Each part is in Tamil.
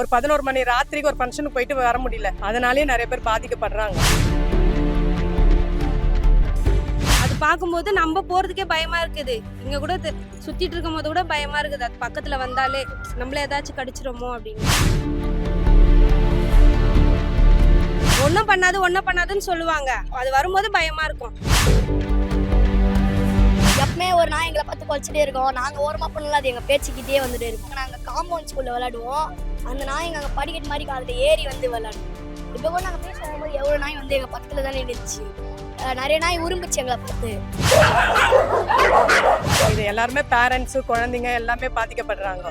ஒரு பதினோரு மணி ராத்திரிக்கு ஒரு ஃபங்க்ஷனுக்கு போயிட்டு வர முடியல. அதனாலேயே நிறைய பேர் பாதிக்கப்படுறாங்க. அது பார்க்கும்போது நம்ம போறதுக்கே பயமா இருக்குது. இங்க கூட சுத்திட்டு இருக்கும் போது கூட பயமா இருக்குது. அது பக்கத்துல வந்தாலே நம்மள ஏதாச்சும் கடிச்சிருமோ அப்படின்னு. ஒன்றும் பண்ணாது ஒன்றும் பண்ணாதுன்னு சொல்லுவாங்க. அது வரும்போது பயமா இருக்கும். எப்பவுமே ஒரு நாய் எங்களை பார்த்து குலைச்சிட்டே இருக்கோம். நாங்கள் ஓரமாக பண்ணல அது எங்கள் பேச்சுக்கிட்டே வந்துட்டே இருக்கோம். நாங்கள் காம்பவுண்ட் ஸ்கூலில் விளையாடுவோம். அந்த நாய் எங்கள் படிக்கட்டு மாதிரி அதில் ஏறி வந்து விளையாடுவோம் இப்போ கூட நாங்கள் பேச வரும்போது எவ்வளோ நாய் வந்து எங்கள் பக்கத்தில் தான் நின்றுச்சு நிறைய நாய் உரும்பிச்சு எங்களை பார்த்து. இது எல்லாருமே பேரண்ட்ஸ் குழந்தைங்க எல்லாமே பாதிக்கப்படுறாங்க.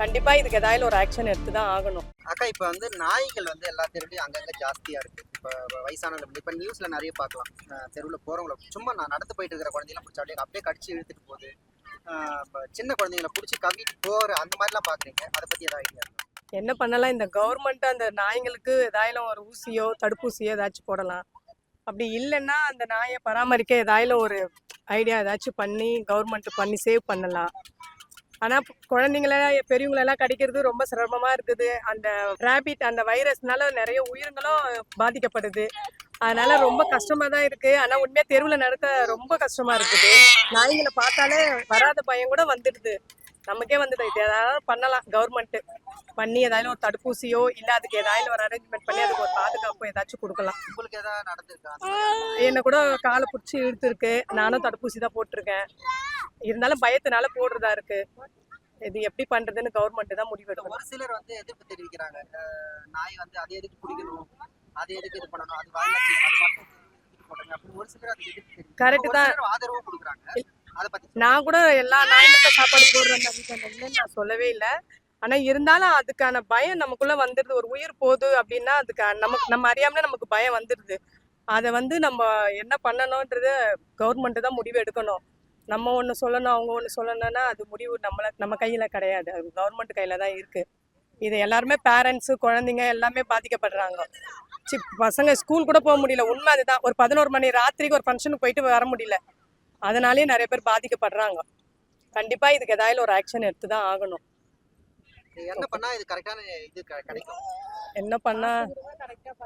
கண்டிப்பா இதுக்கு ஏதாவது ஒரு ஆக்ஷன் எடுத்து தான் ஆகணும். அக்கா இப்போ வந்து நாய்கள் வந்து எல்லா தெருவுலையும் அங்கங்கே ஜாஸ்தியாக இருக்குது இப்போ வயசானவங்க இப்போ நியூஸில் நிறைய பார்க்கலாம். தெருவில் போகிறவங்கள சும்மா நான் நடந்து போயிட்டு இருக்கிற குழந்தைங்கள பிடிச்சி அப்படியே அப்படியே கடிச்சு இழுத்துட்டு போகுது. சின்ன குழந்தைங்கள பிடிச்சி கவிட்டு போகிற அந்த மாதிரிலாம் பார்க்குறீங்க அதை பற்றி ஏதாவது ஐடியா என்ன பண்ணலாம்? இந்த கவர்மெண்ட் அந்த நாய்ங்களுக்கு ஏதாயிலும் ஒரு ஊசியோ தடுப்பூசியோ ஏதாச்சும் போடலாம். அப்படி இல்லைன்னா அந்த நாயை பராமரிக்க ஏதாயிலும் ஒரு ஐடியா ஏதாச்சும் பண்ணி கவர்மெண்ட் பண்ணி சேவ் பண்ணலாம். ஆனால் குழந்தைங்கள பெரியவங்களெல்லாம் கடிக்கிறது ரொம்ப சிரமமாக இருக்குது. அந்த ரேபிட் அந்த வைரஸ்னால நிறைய உயிர்களும் பாதிக்கப்படுது. அதனால ரொம்ப கஷ்டமா தான் இருக்கு. ஆனா உண்மையா தெருவில் நடக்க ரொம்ப கஷ்டமா இருக்குது. நாய்களை பார்த்தாலே வராத பயம் கூட வந்துடுது. நமக்கே இது ஏதாவது பண்ணலாம். கவர்மெண்ட் பண்ணி ஏதாவது ஒரு தடுப்பூசியோ இல்ல அதுக்கு ஏதாவது ஒரு அரேஞ்ச்மெண்ட் பண்ணி அதுக்கு ஒரு பாதுகாப்பு ஏதாச்சும் கொடுக்கலாம். உங்களுக்கு ஏதாவது நடந்திருக்கா? என்ன கூட காலை பிடிச்சி இழுத்துருக்கு. நானும் தடுப்பூசி தான் போட்டிருக்கேன். இருந்தாலும் பயத்தினால போடுறதா இருக்கு. இது எப்படி பண்றதுன்னு கவர்மெண்ட் தான் முடிவெடுக்கணும் ஒரு சிலர் வந்து எதிர்ப்பு தெரிவிக்கிறாங்க. நாய் வந்து அது எதுக்கு பிடிக்கணும் அது எதுக்கு இது பண்ணணும்? அது வாயில ஒரு சிலர் ஒரு தான். சிலர் ஆதரவும் கொடுக்குறாங்க. நான் கூட எல்லா நாய்களுக்கும் சாப்பாடு போடுறேன் இல்லைன்னு நான் சொல்லவே இல்லை. ஆனா இருந்தாலும் அதுக்கான பயம் நமக்குள்ள வந்துடுது ஒரு உயிர் போகுது அப்படின்னா அதுக்கு நமக்கு நம்ம அறியாமலே நமக்கு பயம் வந்துடுது அதை வந்து நம்ம என்ன பண்ணணும்ன்றது கவர்மெண்ட் தான் முடிவு எடுக்கணும். நம்ம ஒன்று சொல்லணும் அவங்க ஒன்று சொல்லணும்னா அது முடிவு நம்மள நம்ம கையில் கிடையாது. அது கவர்மெண்ட் கையில் தான் இருக்கு. இது எல்லாருமே பேரண்ட்ஸு குழந்தைங்க எல்லாமே பாதிக்கப்படுறாங்க. சி பசங்க ஸ்கூல் கூட போக முடியல. உண்மை அதுதான். ஒரு பதினோரு மணி ராத்திரிக்கு ஒரு ஃபங்க்ஷனுக்கு போயிட்டு வர முடியல. அதனாலேயே நிறைய பேர் பாதிக்கப்படுறாங்க. கண்டிப்பா இதுக்கு ஏதாவது ஒரு ஆக்ஷன் எடுத்து தான் ஆகணும். என்ன பண்ணா இது கரெக்டான இது கிடைக்கும்? என்ன பண்ணா?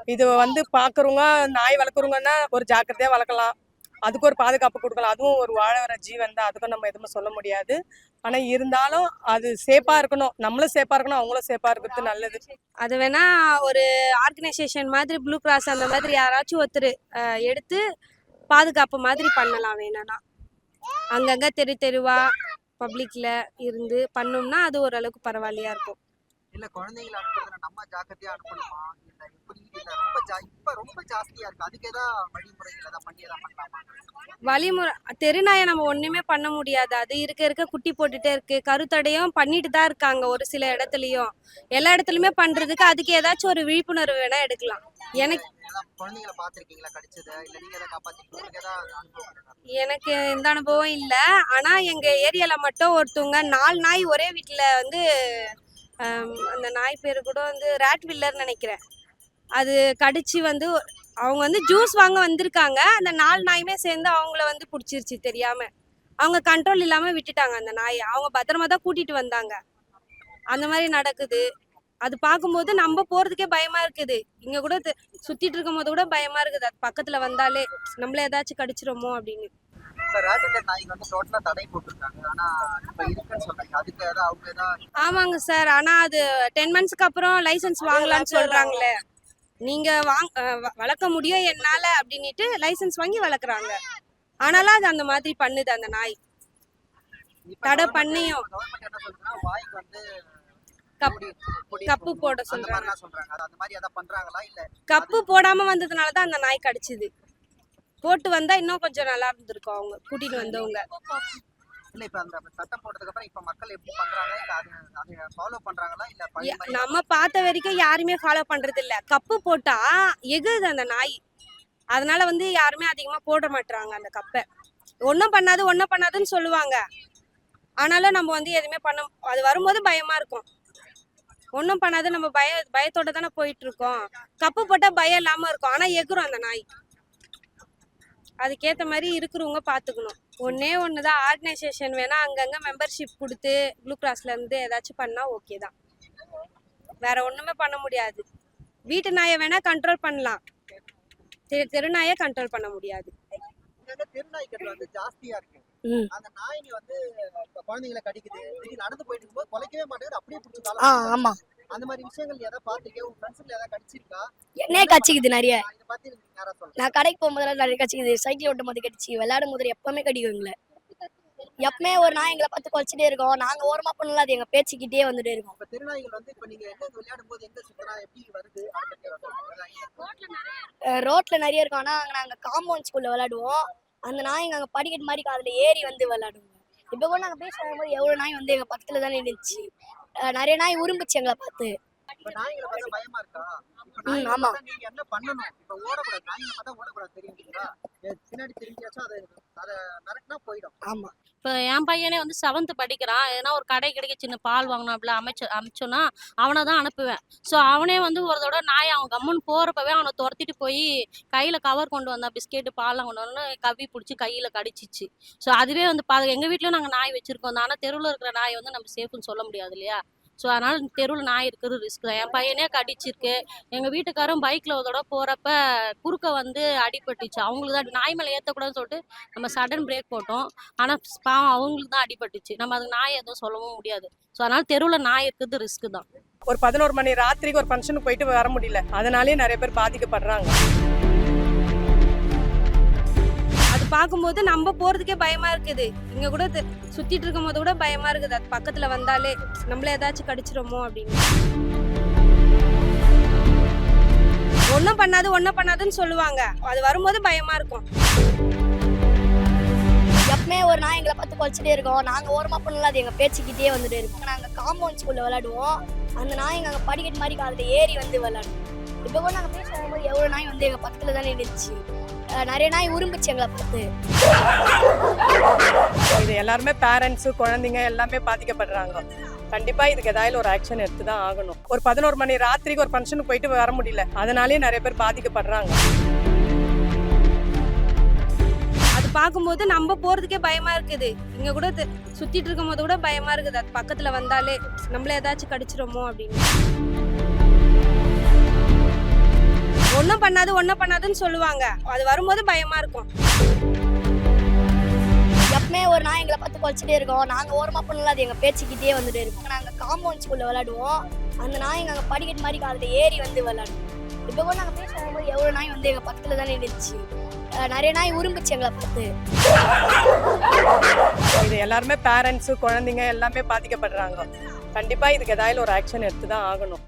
இது வந்து பாக்குறவங்க நாய் வளர்க்குறவங்கன்னா ஒரு ஜாக்கிரதையா வளர்க்கலாம். அதுக்கு ஒரு பாதுகாப்பு கொடுக்கலாம். அதுவும் ஒரு வாழ வர ஜீவன் தான். அதுக்கும் நம்ம எதுவுமே சொல்ல முடியாது. ஆனா இருந்தாலும் அது சேஃபா இருக்கணும். நம்மளும் சேஃபா இருக்கணும். அவங்களும் சேஃபா இருக்கிறது நல்லது. அது வேணா ஒரு ஆர்கனைசேஷன் மாதிரி ப்ளூ கிராஸ் அந்த மாதிரி யாராச்சும் ஒருத்தர் அஹ், எடுத்து பாதுகாப்பு மாதிரி பண்ணலாம் வேணும்னா. அங்கங்க தெரு தெருவா பப்ளிக்ல இருந்து பண்ணோம்னா அது ஓரளவுக்கு பரவாயில்லையா இருக்கும். இல்ல குழந்தைங்களை அனுப்புறதுல நம்ம ஜாக்கிரதையா அனுப்பணுமா? இல்ல எப்படி? இல்ல ரொம்ப ஜா இப்ப ரொம்ப ஜாஸ்தியா இருக்கு. அதுக்கு ஏதாவது வழிமுறைகள் ஏதாவது பண்ணி ஏதாவது பண்ணலாமா? வழிமுறை தெருநாயை நம்ம ஒண்ணுமே பண்ண முடியாது. அது இருக்க இருக்க குட்டி போட்டுட்டே இருக்கு. கருத்தடையும் பண்ணிட்டு தான் இருக்காங்க ஒரு சில இடத்துலயும். எல்லா இடத்துலயுமே பண்றதுக்கு அதுக்கு ஏதாச்சும் ஒரு விழிப்புணர்வு வேணா எடுக்கலாம். எனக்கு ஏதாவது குழந்தைங்களை பாத்திருக்கீங்களா கடிச்சதை? இல்ல நீங்க ஏதாவது காப்பாத்தி ஏதாவது அனுபவம் எனக்கு எந்த அனுபவம் இல்லை. ஆனா எங்க ஏரியால மட்டும் ஒருத்தவங்க நாலு நாய் ஒரே வீட்டுல வந்து அந்த நாய் பேரு கூட வந்து ரேட் வில்லர் நினைக்கிறேன். அது கடிச்சு வந்து அவங்க வந்து ஜூஸ் வாங்க வந்திருக்காங்க. அந்த நாலு நாயுமே சேர்ந்து அவங்கள வந்து பிடிச்சிருச்சு தெரியாம. அவங்க கண்ட்ரோல் இல்லாம விட்டுட்டாங்க அந்த நாயை. அவங்க பத்திரமா தான் கூட்டிட்டு வந்தாங்க. அந்த மாதிரி நடக்குது. அது பார்க்கும்போது நம்ம போறதுக்கே பயமா இருக்குது. இங்க கூட சுத்திட்டு இருக்கும் போது கூட பயமா இருக்குது. அது பக்கத்துல வந்தாலே நம்மள ஏதாச்சும் கடிச்சிருமோ அப்படின்னு. ஆமாங்க சார். ஆனா அது டென் மந்த்ஸ்க்கு அப்புறம் லைசென்ஸ் வாங்கலாம்னு சொல்றாங்களே. நீங்க வாங் அஹ் வ- வளர்க்க முடியும் என்னால அப்படின்னுட்டு லைசென்ஸ் வாங்கி வளர்க்குறாங்க. ஆனாலும் அது அந்த மாதிரி பண்ணுது அந்த நாய். தடை பண்ணியும். கப்பு. போட சொல்றாங்க. மாதிரிலாம் சொல்றாங்க. அது அந்த மாதிரி ஏதாவது பண்றாங்களா இல்ல? கப்பு போடாம வந்ததுனால தான் அந்த நாய் கடிச்சுது. போட்டு வந்தா இன்னும் கொஞ்சம் நல்லா இருந்திருக்கும் அவங்க கூட்டிட்டு வந்தவங்க. நம்ம பார்த்த வரைக்கும் யாருமே ஃபாலோ பண்றது இல்ல. கப்பு போட்டா எகுது அந்த நாய். அதனால வந்து யாருமே அதிகமா போட மாட்டாங்க அந்த கப்பை. ஒன்றும் பண்ணாது ஒன்றும் பண்ணாதுன்னு சொல்லுவாங்க. ஆனாலும் நம்ம வந்து எதுவுமே பண்ண அது வரும்போது பயமா இருக்கும். ஒன்றும் பண்ணாது நம்ம பய பயத்தோட தானே போயிட்டு இருக்கோம் கப்பு போட்டால் பயம் இல்லாமல் இருக்கும். ஆனால் எகிறோம் அந்த நாய். அதுக்கேற்ற மாதிரி இருக்கிறவங்க பார்த்துக்கணும் ஒன்னே ஒன்று தான் ஆர்கனைசேஷன் வேணால் அங்கங்கே மெம்பர்ஷிப் கொடுத்து ப்ளூ கிராஸ்லேருந்து ஏதாச்சும் பண்ணால் ஓகே தான். வேற ஒன்றுமே பண்ண முடியாது. வீட்டு நாயை வேணால் கண்ட்ரோல் பண்ணலாம். தெரு தெரு நாயை கண்ட்ரோல் பண்ண முடியாது. ஜாஸ்தியாக தெருநாய்க்கள் அந்த நாய்ங்க வந்து குழந்தைங்களை கடிக்குது. நடந்து போயிட்டு இருக்கும்போது குலைக்கவே மாட்டேங்குது அப்படியே பிடிச்சி ஆ காலம் ஆமா. அந்த மாதிரி விஷயங்கள் ஏதாவது பாத்திருக்கேன் உங்க ஃப்ரெண்ட்ஸ்ல ஏதாவது கடிச்சிருக்கா? என்னையே கச்சிக்குது நிறைய. நான் கடைக்கு போகும்போது நிறைய கச்சிக்குது சைக்கிள் ஓட்டும் போது கடிச்சு விளையாடும் போது எப்பவுமே கடிக்கும் எங்களை. எப்பவுமே ஒரு நாய் எங்களை பார்த்து குலைச்சிட்டே இருக்கோம். நாங்க ஓரமா பண்ணல அது எங்க பேச்சுக்கிட்டே வந்துட்டே இருக்கோம். இப்ப திருநாய்கள் வந்து இப்ப நீங்க எங்க விளையாடும் போது எங்க சுத்தினா எப்படி வருது? ரோட்ல நிறைய இருக்கும். ஆனா நாங்க காம்பவுண்ட் ஸ்கூல்ல விளையாடுவோம். அந்த நாய்ங்க அங்க படிக்கட்டு மாதிரி அதுல ஏறி வந்து விளையாடுவோம் இப்ப கூட நாங்க பேச வரும்போது எவ்வளவு நாய் வந்து எங்க பக்கத்துல தான் இருந்துச்சு. நிறைய நாய் உரும்பிச்சு எங்களை பார்த்து. ம், நாய்களை இப்ப பின்னாடி அதை அதை மிரட்டினா போயிடும். என் பையனே வந்து செவன்த்து படிக்கிறான். எதனா ஒரு கடை கிடைக்க சின்ன பால் வாங்கணும் அப்படிலாம் அமைச்சு அமிச்சோன்னா அவனை தான் அனுப்புவேன். ஸோ அவனே வந்து ஒரு தடவை நாய் அவன் கம்முன்னு போகிறப்பவே அவனை துரத்திட்டு போய் கையில் கவர் கொண்டு வந்தான் பிஸ்கெட்டு பால்லாம் கொண்டு வந்து கவ்வி பிடிச்சி கையில் கடிச்சிச்சு. ஸோ அதுவே வந்து பா எங்கள் வீட்லேயும் நாங்கள் நாய் வச்சுருக்கோம். ஆனால் தெருவில் இருக்கிற நாய் வந்து நம்ம சேஃப்னு சொல்ல முடியாது இல்லையா? ஸோ அதனால் தெருவில் நாய் இருக்கிறது ரிஸ்க் தான். என் பையனே கடிச்சிருக்கு எங்கள் வீட்டுக்காரும் பைக்கில் ஒரு தடவை போகிறப்ப குறுக்க வந்து அடிபட்டுச்சு. அவங்களுக்கு தான் நாய் மேலே ஏற்றக்கூடாதுன்னு சொல்லிட்டு நம்ம சடன் பிரேக் போட்டோம். ஆனால் பாவம் அவங்களுக்கு தான் அடிபட்டுச்சு. நம்ம அதுக்கு நாய் எதுவும் சொல்லவும் முடியாது. ஸோ அதனால தெருவில் நாய் இருக்கிறது ரிஸ்க் தான். ஒரு பதினோரு மணி ராத்திரிக்கு ஒரு ஃபங்க்ஷனுக்கு போயிட்டு வர முடியல. அதனாலேயே நிறைய பேர் பாதிக்கப்படுறாங்க. அது பார்க்கும்போது நம்ம போகிறதுக்கே பயமாக இருக்குது. இங்கே கூட சுற்றிட்டு இருக்கும் போது கூட பயமாக இருக்குது. அது பக்கத்தில் வந்தாலே நம்மள ஏதாச்சும் கடிச்சிருமோ அப்படின்னு. ஒன்றும் பண்ணாது ஒன்றும் பண்ணாதுன்னு சொல்லுவாங்க. அது வரும்போது பயமாக இருக்கும். எப்பவுமே ஒரு நாய் எங்களை பார்த்து குலைச்சிட்டே இருக்கோம். நாங்கள் ஓரமா பண்ணல அது எங்கள் பேச்சுக்கிட்டே வந்துட்டு இருக்கோம். நாங்கள் காம்பவுண்ட் ஸ்கூலில் விளாடுவோம் அந்த நாய் அங்க படிக்கட்டு மாதிரி காலத்தில் ஏறி வந்து விளாடுவோம் இப்ப கூட நாங்க பேச வரும்போது எவ்வளவு நாய் வந்து எங்க பக்கத்துல தான் அஹ் நிறைய நாய் உரும்பிச்சு எங்களை பார்த்து. இது எல்லாருமே பேரண்ட்ஸு குழந்தைங்க எல்லாமே பாதிக்கப்படுறாங்க. கண்டிப்பா இதுக்கு ஏதாவது ஒரு ஆக்ஷன் எடுத்து தான் ஆகணும். ஒரு பதினோரு மணி ராத்திரிக்கு ஒரு ஃபங்க்ஷனுக்கு போயிட்டு வர முடியல. அதனாலேயே நிறைய பேர் பாதிக்கப்படுறாங்க. அது பார்க்கும்போது நம்ம போறதுக்கே பயமா இருக்குது. இங்க கூட சுத்திட்டு இருக்கும் போது கூட பயமா இருக்குது. அது பக்கத்துல வந்தாலே நம்மள ஏதாச்சும் கடிச்சிருமோ அப்படின்னு. ஒன்றும் பண்ணாது ஒன்றும் பண்ணாதுன்னு சொல்லுவாங்க. அது வரும்போது பயமா இருக்கும். எப்பவுமே ஒரு நாய் எங்களை பார்த்து குலைச்சிட்டே இருக்கோம். நாங்க ஓரமா பண்ணல அது எங்க பேச்சுக்கிட்டே வந்துட்டே இருக்கோம். நாங்க காம்பவுண்ட் ஸ்கூல்ல விளையாடுவோம். அந்த நாய் அங்க படிக்கட்டு மாதிரி அதுல ஏறி வந்து விளையாடுவோம் இப்ப கூட நாங்க பேச வரும்போது எவ்வளவு நாய் வந்து எங்க பக்கத்துல தான் இருந்துச்சு அஹ் நிறைய நாய் உரும்பிச்சு எங்களை பார்த்து. இது எல்லாருமே பேரண்ட்ஸு குழந்தைங்க எல்லாமே பாதிக்கப்படுறாங்க. கண்டிப்பா இதுக்கு ஏதாவது ஒரு ஆக்ஷன் எடுத்து தான் ஆகணும்.